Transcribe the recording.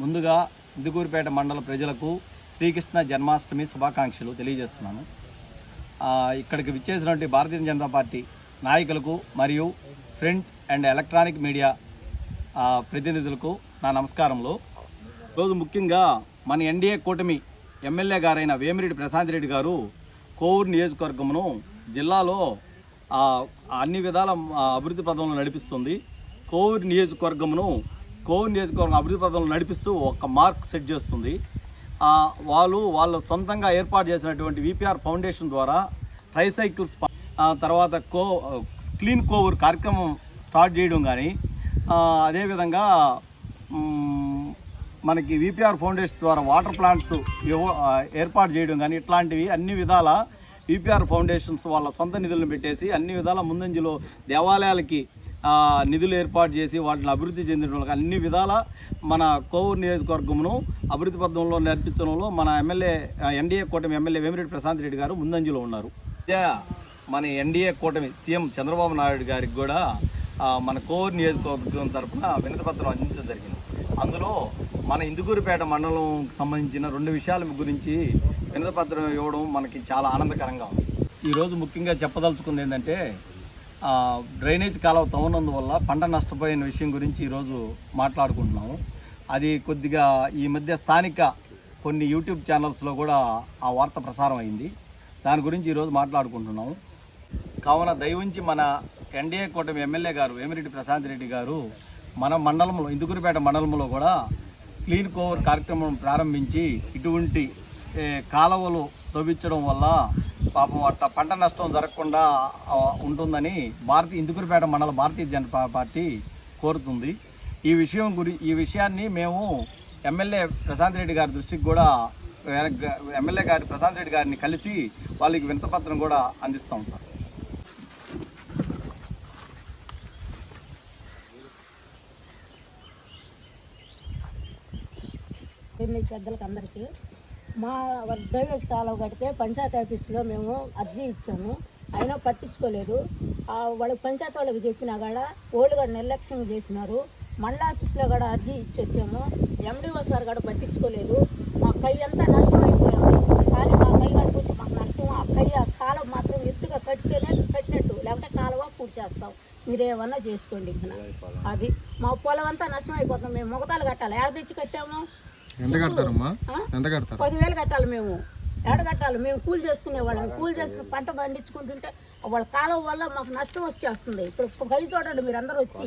ముందుగా ఇందుకూరుపేట మండల ప్రజలకు శ్రీకృష్ణ జన్మాష్టమి శుభాకాంక్షలు తెలియజేస్తున్నాను. ఇక్కడికి విచ్చేసినటువంటి భారతీయ జనతా పార్టీ నాయకులకు మరియు ప్రింట్ అండ్ ఎలక్ట్రానిక్ మీడియా ప్రతినిధులకు నా నమస్కారంలో రోజు ముఖ్యంగా మన ఎన్డీఏ కూటమి ఎమ్మెల్యే గారైన వేమిరెడ్డి ప్రశాంత్ రెడ్డి గారు కోవూరు నియోజకవర్గమును జిల్లాలో అన్ని విధాల అభివృద్ధి పదంలో నడిపిస్తుంది. కోవూరు నియోజకవర్గమును కోవూరు నియోజకవర్గం అభివృద్ధి పదంలో నడిపిస్తూ ఒక మార్క్ సెట్ చేస్తుంది. వాళ్ళు వాళ్ళు సొంతంగా ఏర్పాటు చేసినటువంటి విపిఆర్ ఫౌండేషన్ ద్వారా ట్రైసైకిల్స్ తర్వాత కో క్లీన్ కోవూర్ కార్యక్రమం స్టార్ట్ చేయడం కానీ అదేవిధంగా మనకి విపిఆర్ ఫౌండేషన్ ద్వారా వాటర్ ప్లాంట్స్ ఏర్పాటు చేయడం కానీ ఇట్లాంటివి అన్ని విధాల విపిఆర్ ఫౌండేషన్స్ వాళ్ళ సొంత నిధులను పెట్టేసి అన్ని విధాల ముందంజలో దేవాలయాలకి నిధులు ఏర్పాటు చేసి వాటిని అభివృద్ధి చెందిన వాళ్ళకి అన్ని విధాల మన కోవూరు నియోజకవర్గమును అభివృద్ధి పథంలో నడిపించడంలో మన ఎమ్మెల్యే ఎన్డీఏ కూటమి ఎమ్మెల్యే వేమిరెడ్డి ప్రశాంత్ రెడ్డి గారు ముందంజలో ఉన్నారు. మన ఎన్డీఏ కూటమి సీఎం చంద్రబాబు నాయుడు గారికి కూడా మన కోవూరు నియోజకవర్గం తరఫున వినతి పత్రం అందించడం జరిగింది. అందులో మన ఇందుకూరుపేట మండలంకి సంబంధించిన రెండు విషయాల గురించి వినతి పత్రం ఇవ్వడం మనకి చాలా ఆనందకరంగా ఉంది. ఈరోజు ముఖ్యంగా చెప్పదలుచుకుంది ఏంటంటే డ్రైనేజ్ కాలువ తవ్వనందువల్ల పంట నష్టపోయిన విషయం గురించి ఈరోజు మాట్లాడుకుంటున్నాము. అది కొద్దిగా ఈ మధ్య స్థానిక కొన్ని యూట్యూబ్ ఛానల్స్లో కూడా ఆ వార్త ప్రసారం అయింది. దాని గురించి ఈరోజు మాట్లాడుకుంటున్నాము. కావున దయవుంచి మన ఎన్డీఏ కూటమి ఎమ్మెల్యే గారు వేమిరెడ్డి ప్రశాంత్ రెడ్డి గారు మన మండలంలో ఇందుకూరుపేట మండలంలో కూడా క్లీన్ కోవర్ కార్యక్రమం ప్రారంభించి ఇటువంటి కాలువలు తవ్వించడం వల్ల పాపం అట్ట పంట నష్టం జరగకుండా ఉంటుందని భారతీయ ఇందుకూరుపేట మండల భారతీయ జనతా పార్టీ కోరుతుంది. ఈ విషయం గురి ఈ విషయాన్ని మేము ఎమ్మెల్యే ప్రశాంత్ రెడ్డి గారి దృష్టికి కూడా ఎమ్మెల్యే గారి ప్రశాంత్ రెడ్డి గారిని కలిసి వాళ్ళకి వింతపత్రం కూడా అందిస్తూ. ఉంటాం పెద్దలకు అందరికీ మా డ్రైనేజ్ కాలువ కడితే పంచాయతీ ఆఫీసులో మేము అర్జీ ఇచ్చాము. అయినా పట్టించుకోలేదు. వాళ్ళకి పంచాయతీ వాళ్ళకి చెప్పినా కూడా వాళ్ళు కూడా నిర్లక్ష్యం చేసినారు. మండల ఆఫీసులో కూడా అర్జీ ఇచ్చి వచ్చాము. ఎండిఓ సార్ కూడా పట్టించుకోలేదు. మా కై అంతా నష్టం అయిపోయింది కానీ మా కై కట్టుకుంటే మాకు నష్టం ఆ కై ఆ కాలువ మాత్రం ఎత్తుగా కట్టితేనే కట్టినట్టు. లేకపోతే కాలువ పూడ్చేస్తాం మీరేమన్నా చేసుకోండి. ఇక్కడ అది మా పొలం అంతా నష్టం మేము మొగతాలు కట్టాలి? ఏడ తెచ్చి కట్టాము? ఎంత కడతారమ్మా? ఎంత కడతారు? పదివేలు కట్టాలి మేము. ఏడ కట్టాలి? మేము కూలి చేసుకునే వాళ్ళం. కూలి చేసి పంట పండించుకుంటుంటే వాళ్ళ కాలం వల్ల మాకు నష్టం వచ్చేస్తుంది. ఇప్పుడు పై చూడండి మీరు అందరూ వచ్చి.